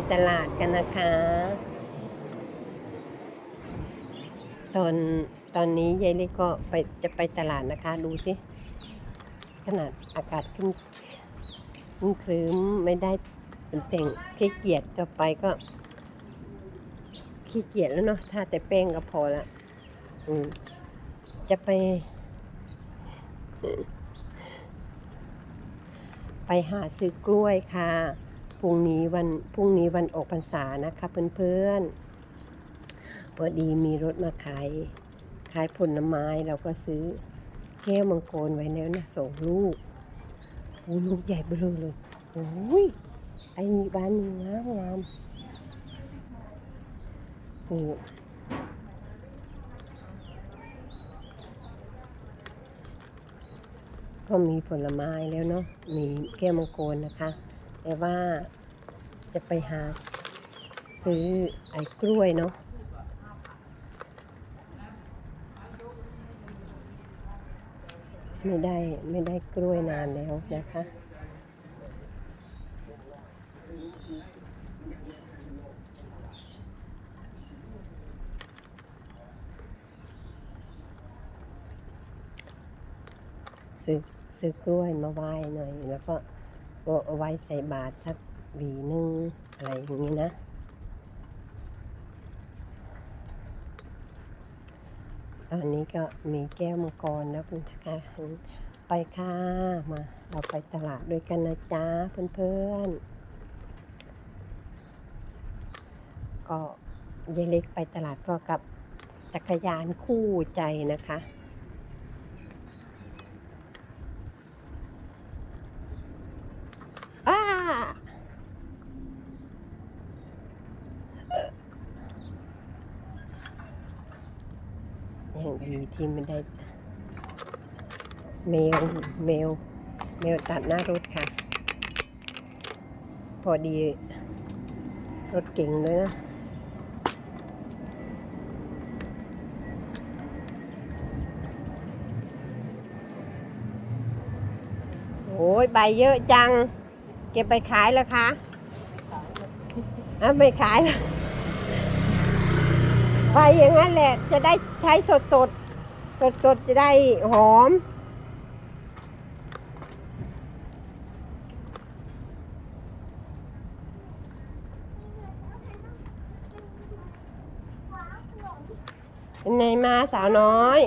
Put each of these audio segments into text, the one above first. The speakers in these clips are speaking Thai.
ไปตลาดกันนะคะ ตอนตอนนี้ยายเล็กก็ไปจะไปตลาดนะคะ ดูสิ ขนาดอากาศขึ้นครึ้มครึ้มไม่ได้เป็นแต่งขี้เกียจก็ไปก็ ขี้เกียจแล้วเนาะถ้าแต่แป้งก็พอละอืมจะไป ไปหาซื้อกล้วยค่ะ พรุ่งนี้วันพรุ่งนี้วันออกพรรษานะคะเพื่อนๆพอดีมีรถมาขายขายผลไม้เราก็ซื้อแก้วมังกรไว้แล้วนะสองลูกโอ้ลูกใหญ่เบ้อเลยโอ้ยไอ้นี่บ้านนี้งามงามนี่ก็มีผลไม้แล้วเนาะมีแก้วมังกรนะคะ แต่ว่าจะไปหาซื้อไอ้กล้วยเนาะไม่ได้ไม่ได้กล้วยนานแล้วนะคะซื้อซื้อกล้วยมาไหว้หน่อยแล้วก็ ก็เอาไว้ใส่บาตรสักหวีหนึงอะไรอย่างนี้นะ ตอนนี้ก็มีแก้วมังกรแล้วคุณคะไปค่ะมา เราไปตลาดด้วยกันนะจ๊ะเพื่อนๆ ก็ยายเล็กไปตลาดก็กับจักรยานคู่ใจนะคะ อ้า อย่าง ดีที่ไม่ได้ เมลเมลเมลตัดหน้ารถค่ะ พอดี รถเก่งเลยนะโอ้ยใบเยอะจัง เก็บไปขายแล้วคะอะไม่ขายแล้ว ไปอย่างนั้นแหละ จะได้ใช้สดสดสดสดจะได้หอม เป็นไงมาสาวน้อย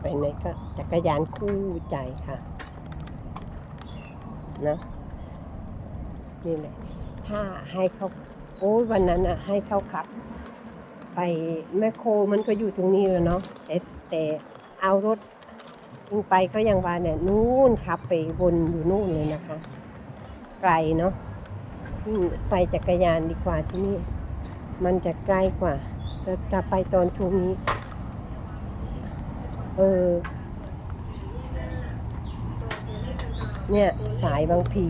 ไปไหนก็จักร ยานคู่ใจค่ะนะนี่แหละถ้าให้เขาโอ้ยวันนั้นอะให้เขาขับ ไปแมคโคมันก็อยู่ตรงนี้แล้วเนาะแต่แต่เอารถลงไปก็ยังว่าเนี่ยนู่นขับไปวนอยู่นู่นเลยนะคะ ไกลเนาะไปจักรยานดีกว่าที่นี่ มันจะใกล้กว่าแต่ถ้าไปตอนช่วงนี้ เออ เนี่ยสายบางพี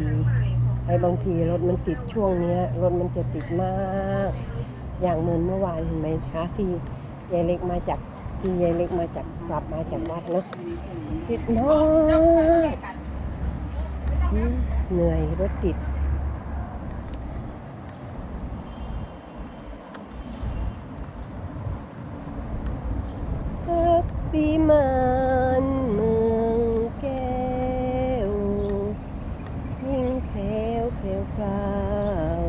ไปบางพีรถมันติดช่วงเนี้ยรถมันจะติดมาก อย่างเหมือนเมื่อวานเห็นไหมคะที่ยายเล็กมาจากที่ยายเล็กมาจากกลับมาจากวัดเนอะติดมากอืมเหนื่อยรถติดพักปีมานเมืองแก้ว ยิ่งแถวแถวพราว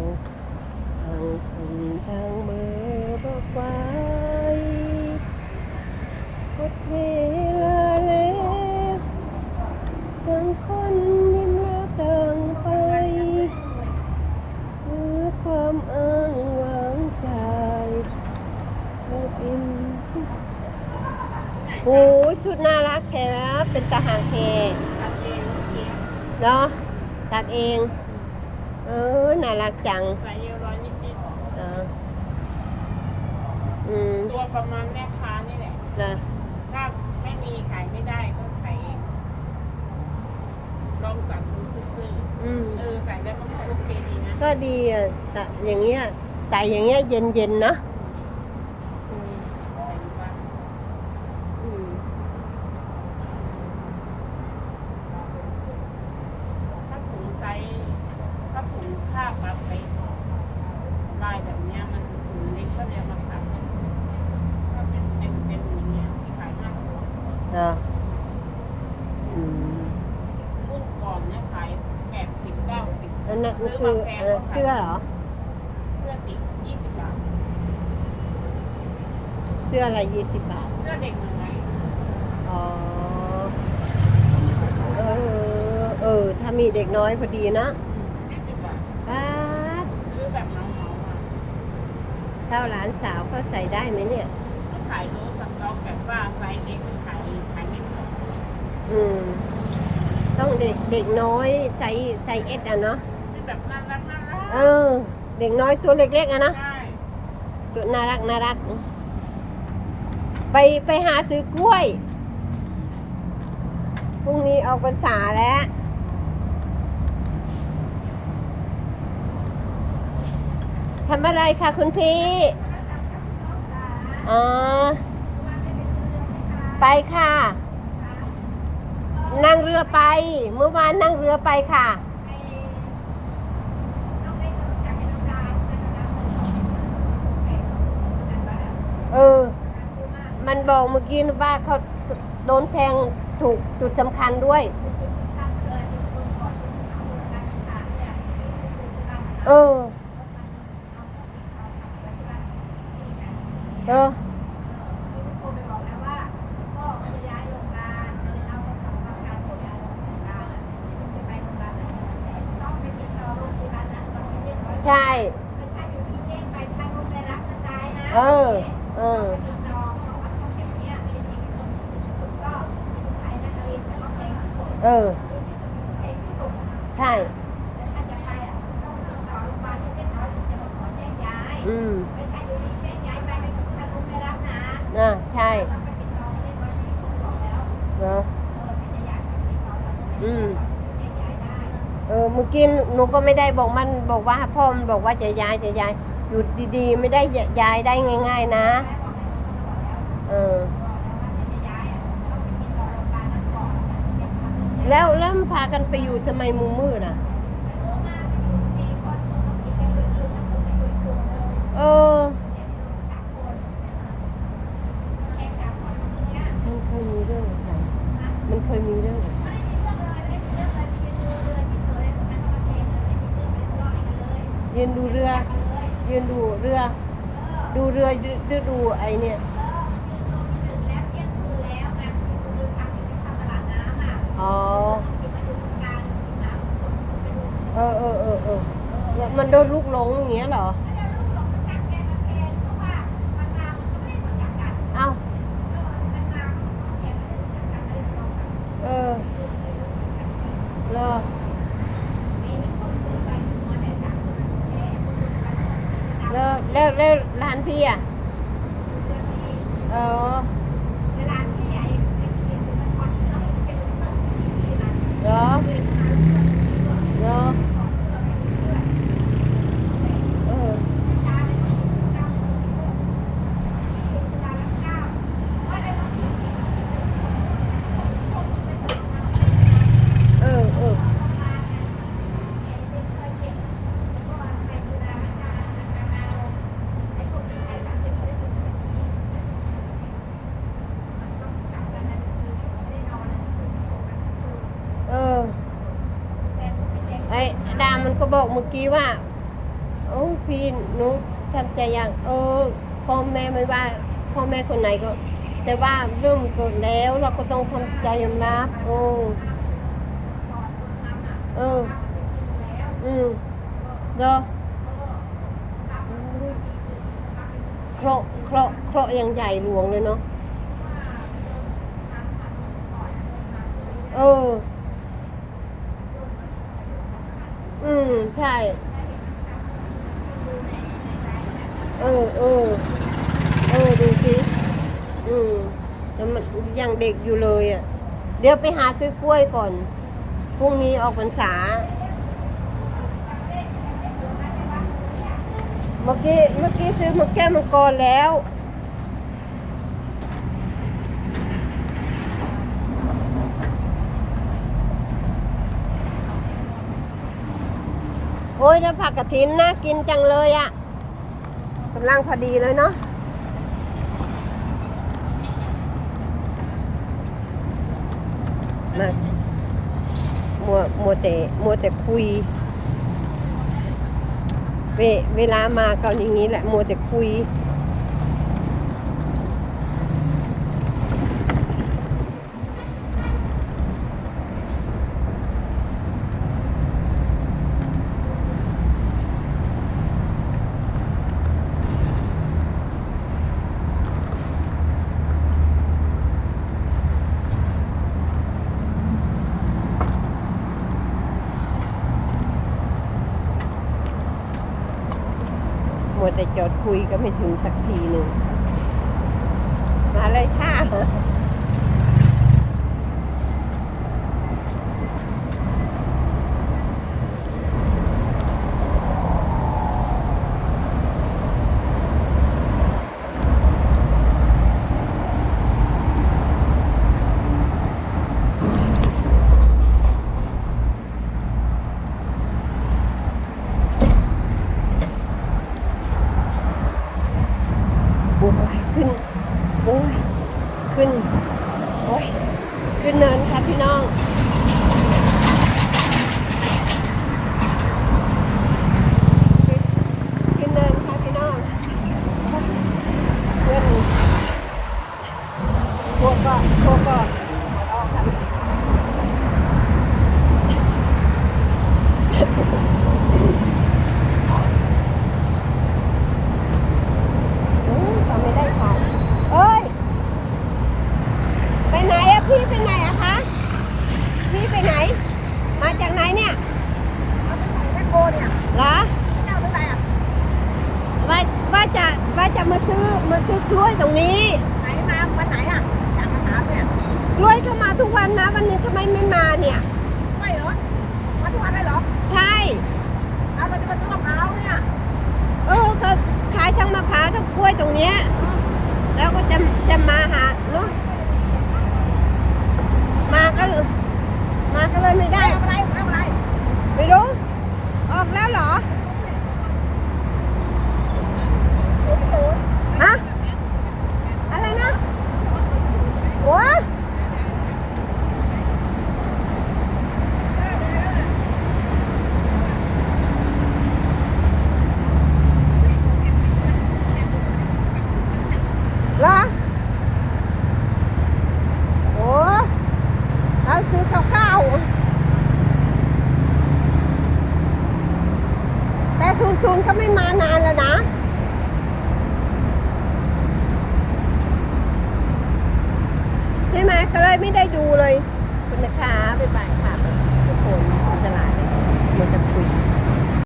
ทางคุณทางเบอร์บอกไว้หมดเวลาแล้วต่างคนยิ้มแล้วต่างไปเพื่อ ความอ้างวางใจและอิ่มสุขโอ้ยชุดน่ารักแค่เป็นตาหางแคเนาะตัดเอง เออ น่ารักจังสายเยลร้อยนิดเอออืมๆตัวประมาณแม่ค้านี่แหละเหรอถ้าไม่มีขายไม่ได้ก็ขายเองลองตัด ก็ดีอะแต่อย่างเงี้ยใส่อย่างเงี้ยเย็นเย็นๆนะอืมอืมถ้าถุงไซส์ถ้าถุงผ้ามาไปลายแบบเนี้ยมันถุงเล็กก็เลยเอามาขายถ้าเป็นเป็นเป็นอย่างเงี้ยที่ขายห้าตัว เหอ สิบอันนั้นมันคืออะไรเสื้อเหรอ เสื้อติดยี่สิบบาทเสื้ออะไรยี่สิบบาท เสื้อเด็กหนึ่งไงอ๋อ เออ เออ ถ้ามีเด็กน้อยพอดีนะยี่สิบบาทป้าดซื้อแบบเหมาๆมาเท่าหลานสาวเขาใส่ได้ไหมเนี่ย เขาขายรู้สต็อกแบบว่าไซส์เล็กมันขายขายไม่หมดอืม ต้องเด็กเด็กน้อยใส่ใส่เอสอะเนาะที่ แบบน่ารักน่ารักเออ เด็กน้อยตัวเล็กๆอะนะ ใช่ตัวน่ารักน่ารัก ไปไปหาซื้อกล้วย พรุ่งนี้ออกพรรษาแล้ว ทำอะไรคะคุณพี่อ๋อ ไปค่ะ นั่งเรือไป เมื่อวานนั่งเรือไปค่ะ เออ มัน บอกเมื่อกี้ว่าเขาโดนแทงถูกจุดสำคัญด้วย เออ เออ ใช่ เออ เออ เออ ใช่ อืมน่ะใช่เนอะอืมเออเมื่อกี้หนูก็ไม่ได้บอกมันบอกว่าพ่อมันบอกว่าจะย้ายจะย้ายอยู่ดีๆ ไม่ได้ย้ายได้ง่าย ๆ นะ เออ แล้วแล้วมันพากันไปอยู่ทำไมมุมมืดอะ เออมันเคยมีเรื่องกับใครมันเคยมีเรื่องกับใครยืนดูเรือ ยืนดูเรือ ดูเรือดูดูไอเนี่ย อ๋อ เออเออเออเออมันโดนลูกหลงอย่างเงี้ยเหรอเอ้าเออเลอเลอแล้วแล้วร้านพี่อะเออเหรอเหรอเออ เออเออเออ ไอ้ดามันก็บอกเมื่อกี้ว่า โอ้พี่หนูทำใจอย่าง เออพ่อแม่ไม่ว่า พ่อแม่คนไหนก็ แต่ว่าเรื่องมันเกิดแล้วเราก็ต้องทำใจยอมรับโอ้เออ อืมเด้อเคราะเคราะเคราะย่างใหญ่หลวงเลยเนาะเออ อื มใช่ เออเออเออดูสิอืมแต่มันยังเด็กอยู่เลยอะ เดี๋ยวไปหาซื้อกล้วยก่อน พรุ่งนี้ออกพรรษา เมื่อกี้เมื่อกี้ซื้อมาแก้วมังกรแล้ว โอ้ยแล้วผักกระถินน่ากินจังเลยอะ่ะกำลังพอดีเลยเนาะมามัวมัวแต่มัวแต่คุย เวเวลามาก็อย่างนี้แหละมัวแต่คุย มัวแต่จอดคุยก็ไม่ถึงสักทีหนึ่งมาเลยค่ะ โอ้ยขึ้น โอ้ย ขึ้น โอ้ย ขึ้นเนินค่ะพี่น้อง ขึ้นขึ้นเนินค่ะพี่น้องเพื่อนพวกก็พวกก็รอค่ะอืมทำไม่ได้ค่ะเอ้ย ไปไหนอะพี่ไปไหนอะคะ พี่ไปไหน มาจากไหนเนี่ย เอาไปไหนแม่โกเนี่ย เหรอ เจ้าไปไหนอะ ว่าว่าจะว่าจะมา ซื้อมาซื้อกล้วยตรงนี้ ไหนมาวันไหนอะอยากมาถามเนี่ยกล้วยเข้ามาทุกวันนะ วันนี้ทำไมไม่มาเนี่ย ไม่เหรอมาทุกวันเลยเหรอใช่ เอาเราจะมาซื้อมะพร้าวเนี่ยเออเขาขายทั้งมะพร้าวทั้งกล้วยตรงเนี้ยแล้วก็จะจะมาหาเนาะมาก็มาก็เลยไม่ได้ ได้อะไรได้อะไร ไม่รู้ ออกแล้วเหรอฮะอะไรนะหัว เ